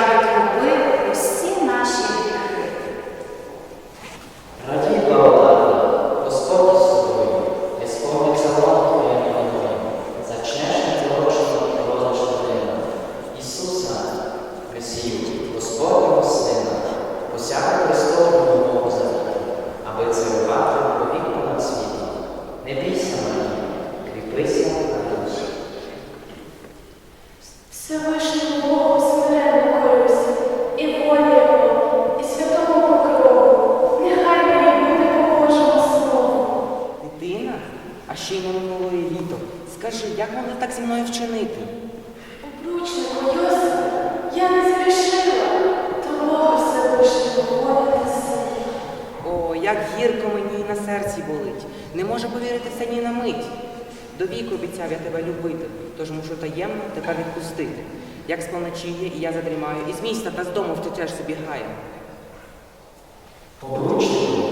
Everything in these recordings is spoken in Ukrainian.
життя як гірко мені і на серці болить. Не можу повірити це ні на мить. До віку обіцяв я тебе любити, тож мушу таємно тепер відпустити. Як спланочіє, і я задрімаю, і з міста та з дому втечеш собі гає. Обручнику,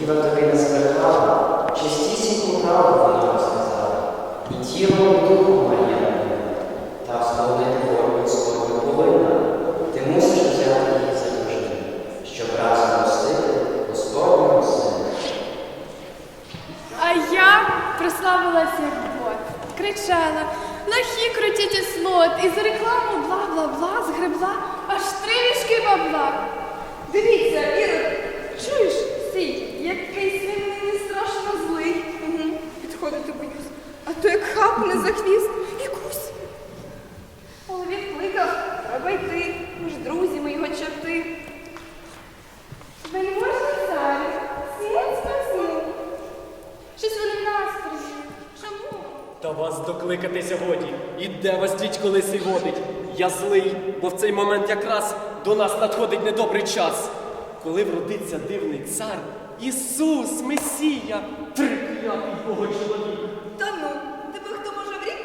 діва тобі не зберегала, чистісіньку правду вона розказала, і тілом, і духом Марія любила, та сповнити волю Господню повинна. Ти мусиш взяти її за дружину, щоб разом ростити Господнього сина. А я як бот, кричала, лохи крутіть і слот, і за рекламу бла-бла-бла згребла аж три мішки бабла. Дивіться, Іра, чуєш, сій, якийсь він мені страшно злий. Угу. Підходити боюсь. А то як хапне за хвіст і кусь. Але він кликав, треба йти, ми ж друзі, ми його чорти. Вельможний царю, смерть спасибі. Щось вони в нас приїдуть. Чому? Та вас докликатися годі. І де вас дідько лисий водить? Я злий, бо в цей момент якраз до нас надходить недобрий час. Коли вродиться дивний цар, Ісус, Месія, триклятий Бога чоловік. Та ну, тебе хто може в рік?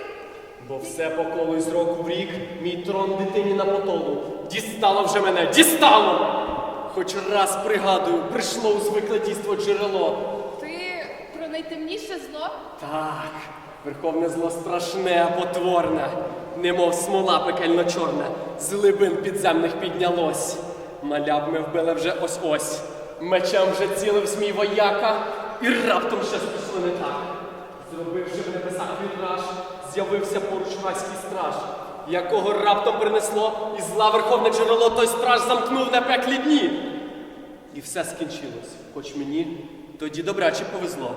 Бо все по колу з року в рік, мій трон дитині на потолу. Дістало вже мене, дістало! Хоч раз пригадую, прийшло у звикле дійство джерело. Ти про найтемніше зло? Так, верховне зло страшне, потворне, немов смола пекельно чорна, з глибин підземних піднялось. Маля б ми вбили вже ось ось. Мечем вже цілив змій вояка, і раптом щось пішло не так. Зробивши в небесах вітраж, з'явився поруч гаський страж, якого раптом принесло, і зла верховне джерело той страж замкнув на пеклі дні. І все скінчилось, хоч мені тоді добряче повезло.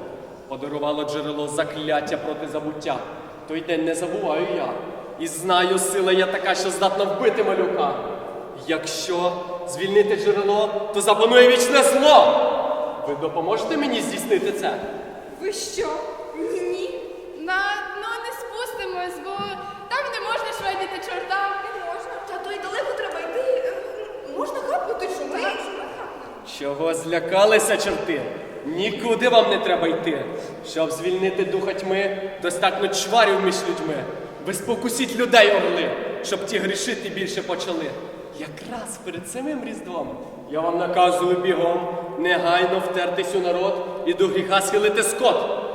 Подарувало джерело закляття проти забуття. Той день не забуваю я. І знаю, сила я така, що здатна вбити малюка. Якщо звільнити джерело, то запанує вічне зло. Ви допоможете мені здійснити це? Ви що? Ні, ні. На ну не спустимось, бо там не можна шведіти чорта. Не можна. Та то й далеко треба йти. Можна хапнути шуми. Чого злякалися, чорти? Нікуди вам не треба йти. Щоб звільнити духа тьми, достатньо чварів між людьми. Ви спокусіть людей, орли, щоб ті грішити більше почали. Якраз перед самим Різдвом я вам наказую бігом негайно втертись у народ і до гріха схилити скот.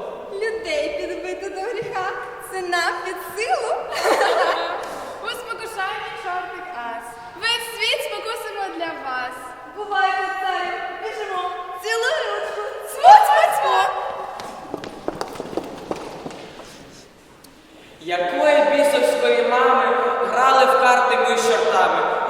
Бісовської грали в карти ми з чортами?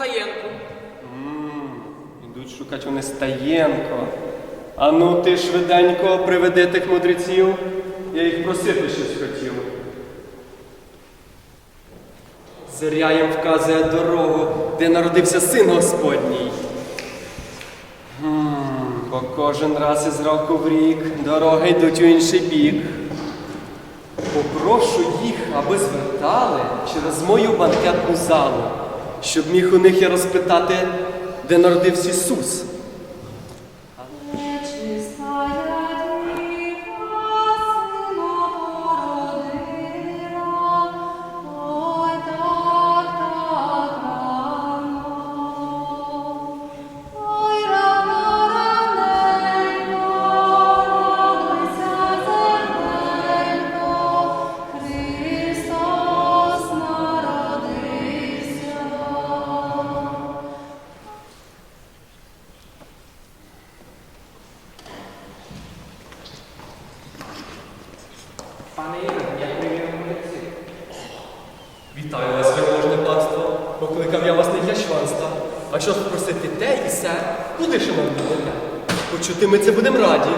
Стаєнку. Ммм, Ідуть шукати вони Стаєнко. Ану ти швиденько приведи тих мудреців. Я їх просити щось хотів. Зиря вказує дорогу, де народився син Господній. Ммм, Бо кожен раз із року в рік дороги йдуть у інший бік. Попрошу їх, аби звертали через мою банкетну залу щоб міг у них я розпитати, де народився Ісус. Почули, шановні, почутими це будемо раді.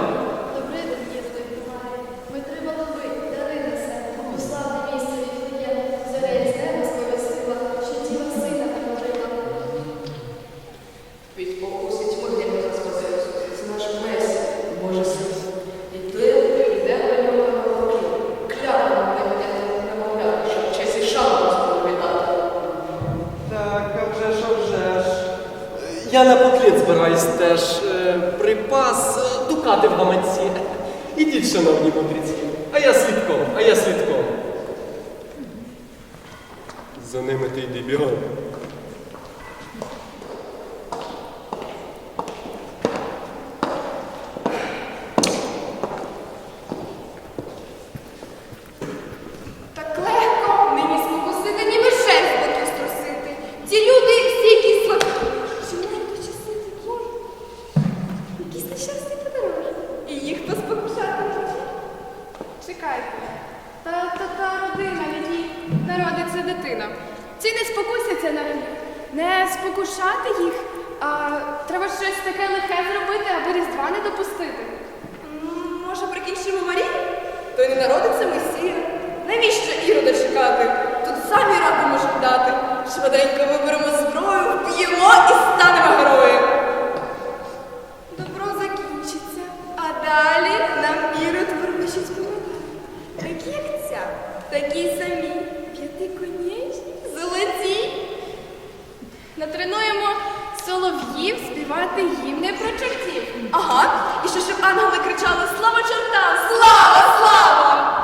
чортів співати гімни про чортів. Ага. І ще щоб ангели кричали Слава чорта! Слава, слава!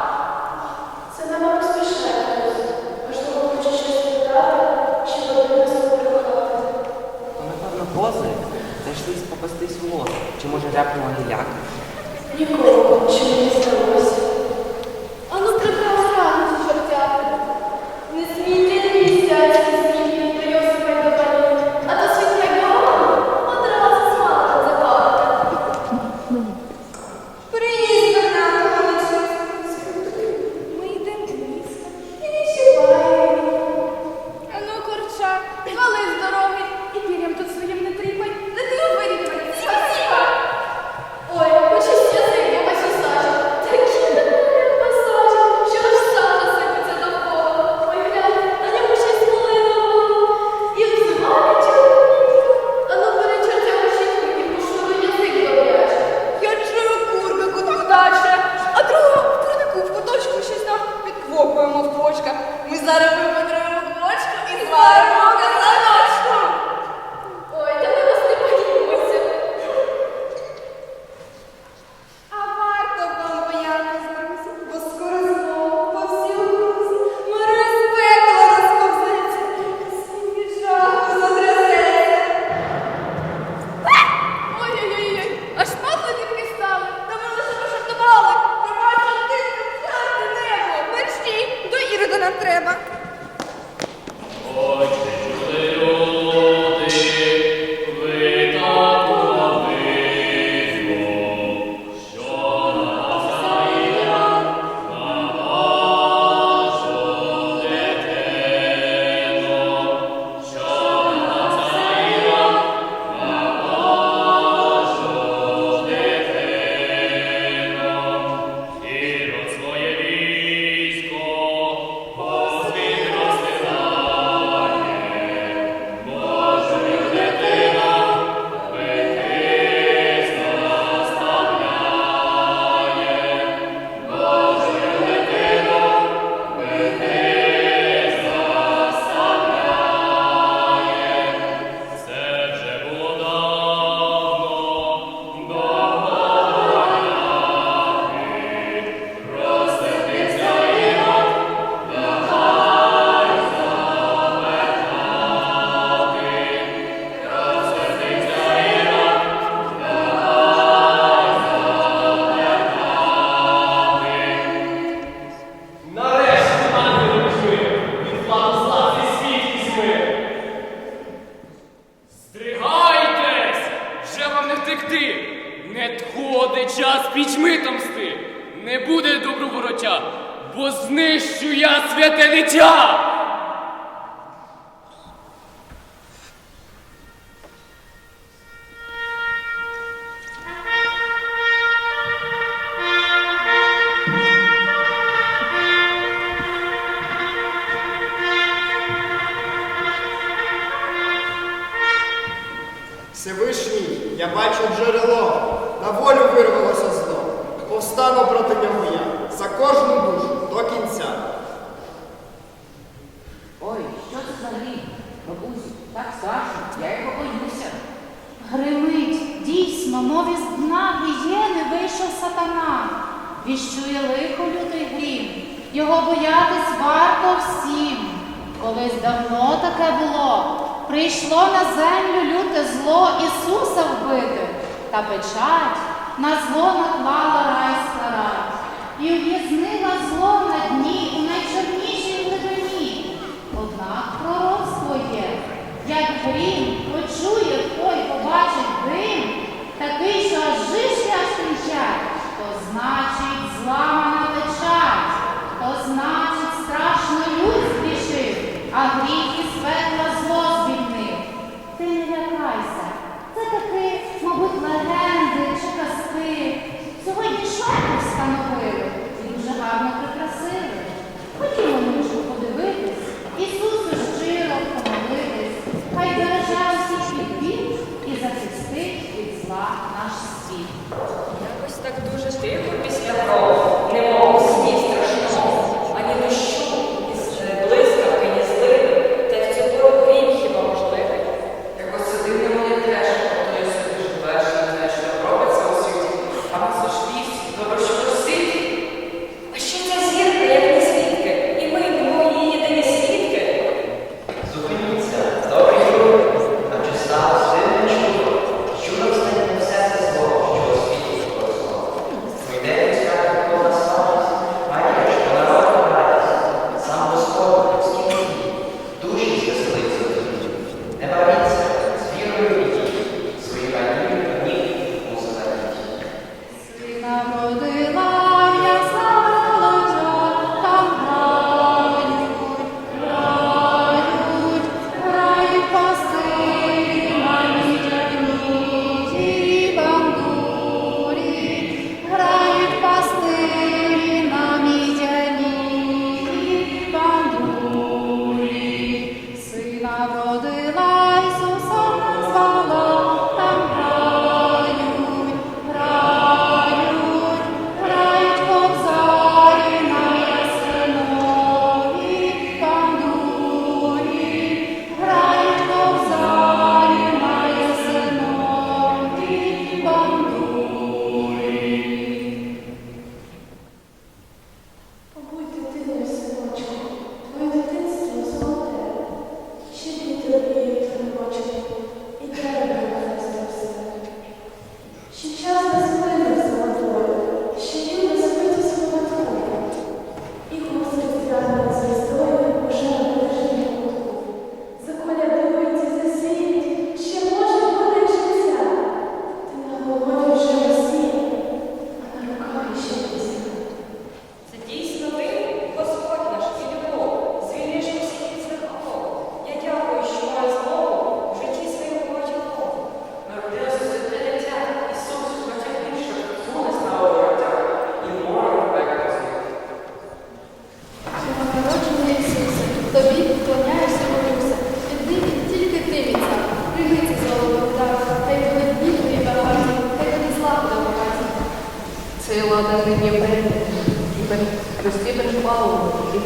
Це нам просто ще хтось. А що ви хочете щось питати, чи кози зайшли попастись в лоз. Чи може репнула гіляка? Нікого, чи мені здалося.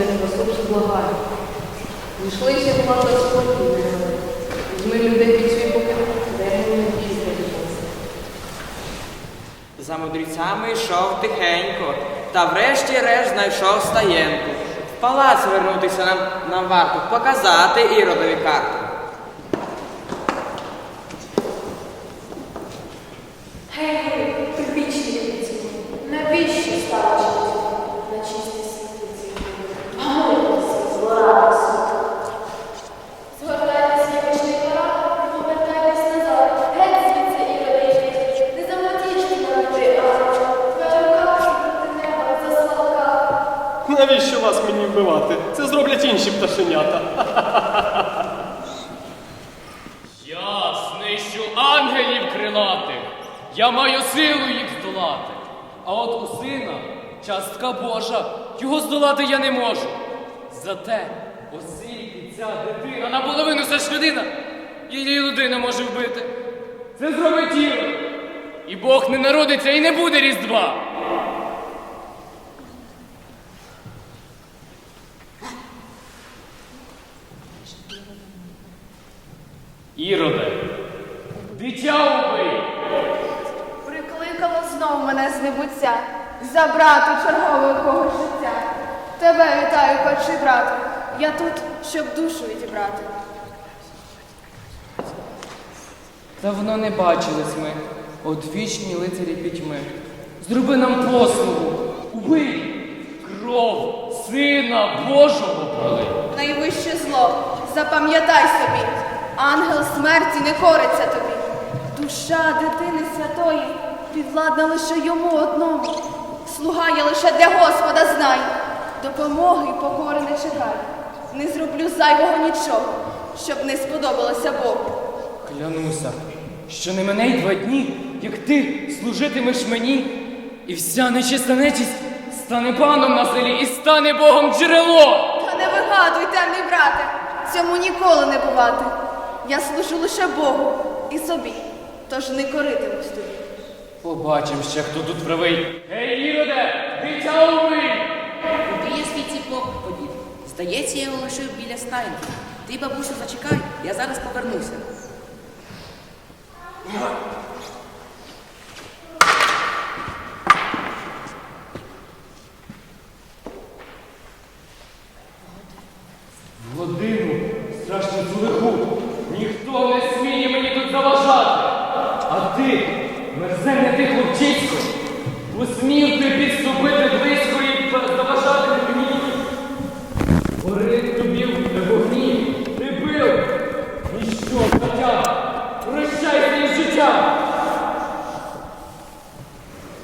Тебе способствует благаю. Зійшлися влада спокійно. Візьми людей під свій дай мені вчити любов. За мудрецями йшов тихенько, та врешті-решт знайшов стаєнку. В палац вернутися нам, нам варто, показати іродові карти. Гей, гей, прибічні навіщо вбивати? Це зроблять інші пташенята. Я знищу ангелів крилатих. Я маю силу їх здолати. А от у сина частка Божа, його здолати я не можу. Зате оскільки ця дитина наполовину це ж людина, її людина може вбити. Це зробить тіло. І Бог не народиться і не буде Різдва. Іроде, дитя убий! Прикликало знов мене з небуття, забрати чергове когось життя. Тебе вітаю, перший брате. Я тут, щоб душу відібрати. Давно не бачились ми, одвічні лицарі пітьми. Зроби нам послугу, убий кров Сина Божого пролий. Найвище зло, запам'ятай собі, ангел смерті не кориться тобі. Душа дитини святої підвладна лише йому одному. Слуга я лише для Господа знай. Допомоги й покори не чекай. Не зроблю зайвого нічого, щоб не сподобалося Богу. Клянуся, що не мене й два дні, як ти служитимеш мені, і вся нечиста нечисть стане паном на селі і стане Богом джерело. Та не вигадуй, темний брате, цьому ніколи не бувати. Я служу лише Богу і собі, тож не коритимусь тобі. Побачим ще, хто тут правий. Гей, Іроде, дитя умий! Куди я свій ціпок подів? Здається, я його лишив біля стайнки. Ти, бабусю, зачекай, я зараз повернуся. В годину страшницю лиху. Ніхто не сміє мені тут заважати. А ти, мерзенне ти хлопчисько, посмів ти підступити близько і п- заважати мені. Горить тобі в вогні, ти бив. І що, Катя, прощайся із життям.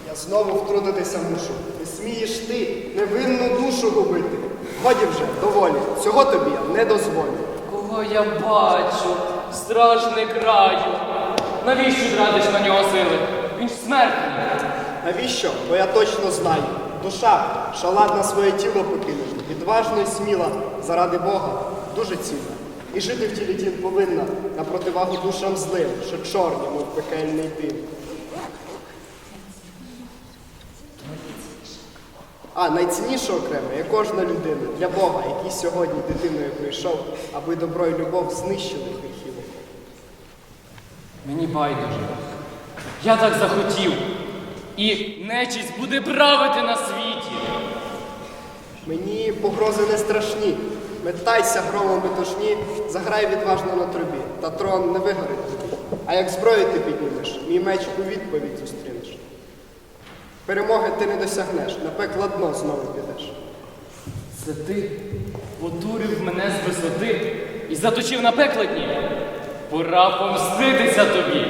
Я знову втрутитися мушу. Не смієш ти невинну душу губити. Годі вже, доволі. Цього тобі я не дозволю. Кого я бачу, страшний краю. Навіщо тратиш на нього сили? Він смертний. Навіщо? Бо я точно знаю. Душа, шаладна своє тіло покине, відважно і сміла заради Бога, дуже цінна. І жити в тілі тін повинна на противагу душам злим, що чорні, мов пекельний дим. А найцінніше окремо є кожна людина для Бога, який сьогодні дитиною прийшов, аби добро і любов знищили гріхів. Мені байдуже. Я так захотів. І нечість буде правити на світі. Мені погрози не страшні. Метайся громом метушні, заграй відважно на трубі, та трон не вигорить тобі. А як зброю ти піднімеш, мій меч у відповідь зустрінеш. Перемоги ти не досягнеш, на пекло дно знову підеш. Це ти потурив мене з висоти і заточив на пекладні. Пора помститися тобі.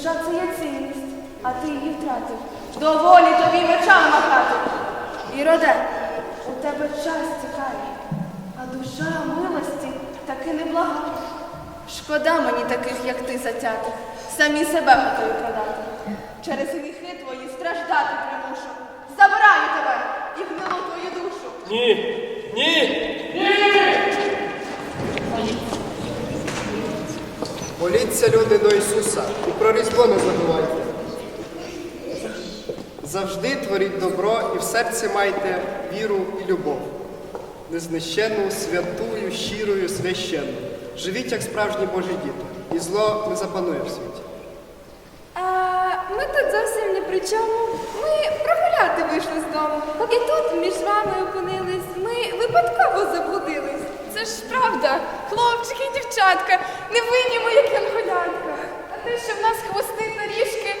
Душа це є цінність, а ти її втратив. Доволі тобі мечами махати. Іроде, у тебе час тікає, а душа милості таки не блага. Шкода мені таких, як ти, затятих, самі себе готові продати. Через гріхи твої страждати примушу. Забираю тебе і гнилу твою душу. Ні, ні, Моліться, люди, до Ісуса і про Різдво не забувайте. Завжди творіть добро і в серці майте віру і любов. Незнищенну, святую, щирою, священну. Живіть, як справжні Божі діти, і зло не запанує в світі. А, ми тут зовсім ні при чому. Ми прогуляти вийшли з дому. Поки тут між вами опинились, ми випадково заблудились. Це ж правда, хлопчики і дівчатка, не винні ми, як янголятка. А те, що в нас хвости та ріжки,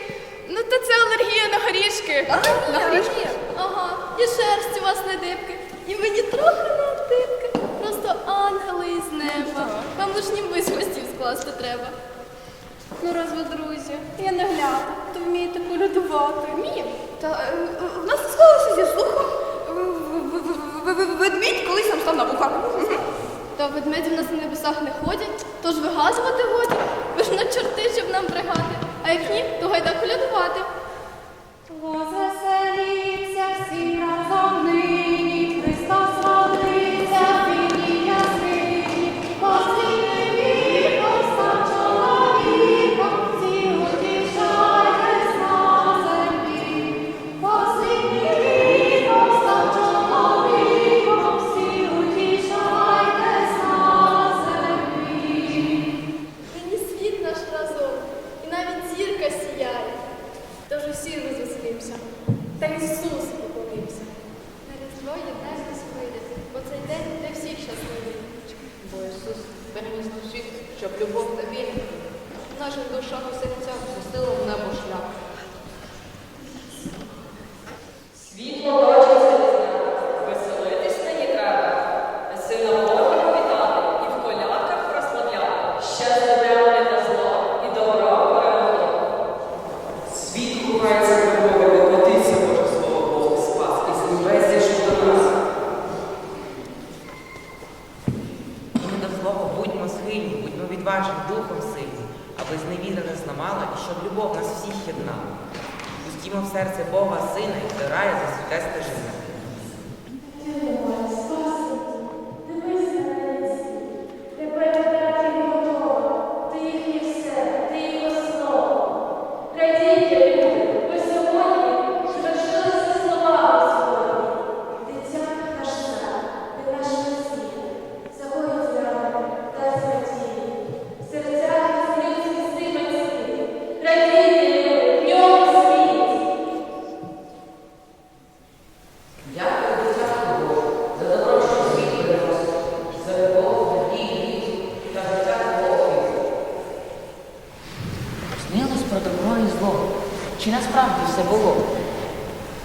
ну то це алергія на горішки. на горішки. Ага, і шерсть у вас не дибки. І мені трохи не дибки. Просто ангели із неба. Вам лиш ніби з хвостів скласти треба. Ну, раз ви друзі, я не гляну, то вмієте полюдувати. Вміє? Та е, е, в нас склалося зі слухом. в- в- в- в- в- Ведмідь колись нам став на вухах. Та ведмеді в нас на небесах не ходять, тож вигазувати годі. Ви ж на чорти, щоб нам бригати. А як ні, то гайда колядувати.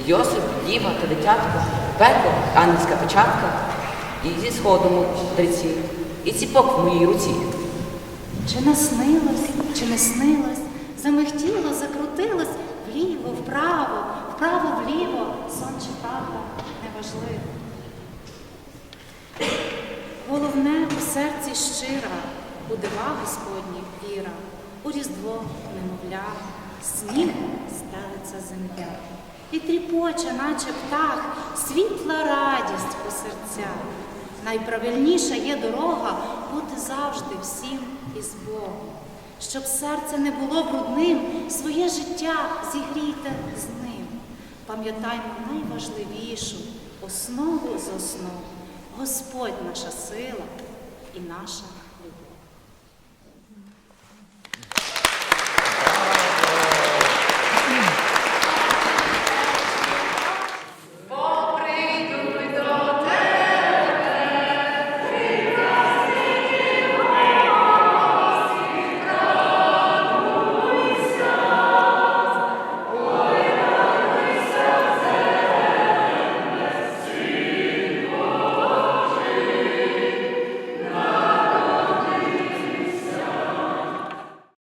Йосип, Діва та дитятко, пекло, ангельська печатка, і зі сходу мудреці, і ціпок в моїй руці. Чи наснилось, чи не снилось, замихтіло, закрутилось. Вліво, вправо, вправо, вліво, сон чи правда неважливо. Головне у серці щира, у дива Господні віра, у різдво немовля, сніг стелиться земля. І тріпоче, наче птах, світла радість у серцях. Найправильніша є дорога бути завжди всім із Богом. Щоб серце не було брудним, своє життя зігрійте з ним. Пам'ятаймо найважливішу основу з основ. Господь наша сила і наша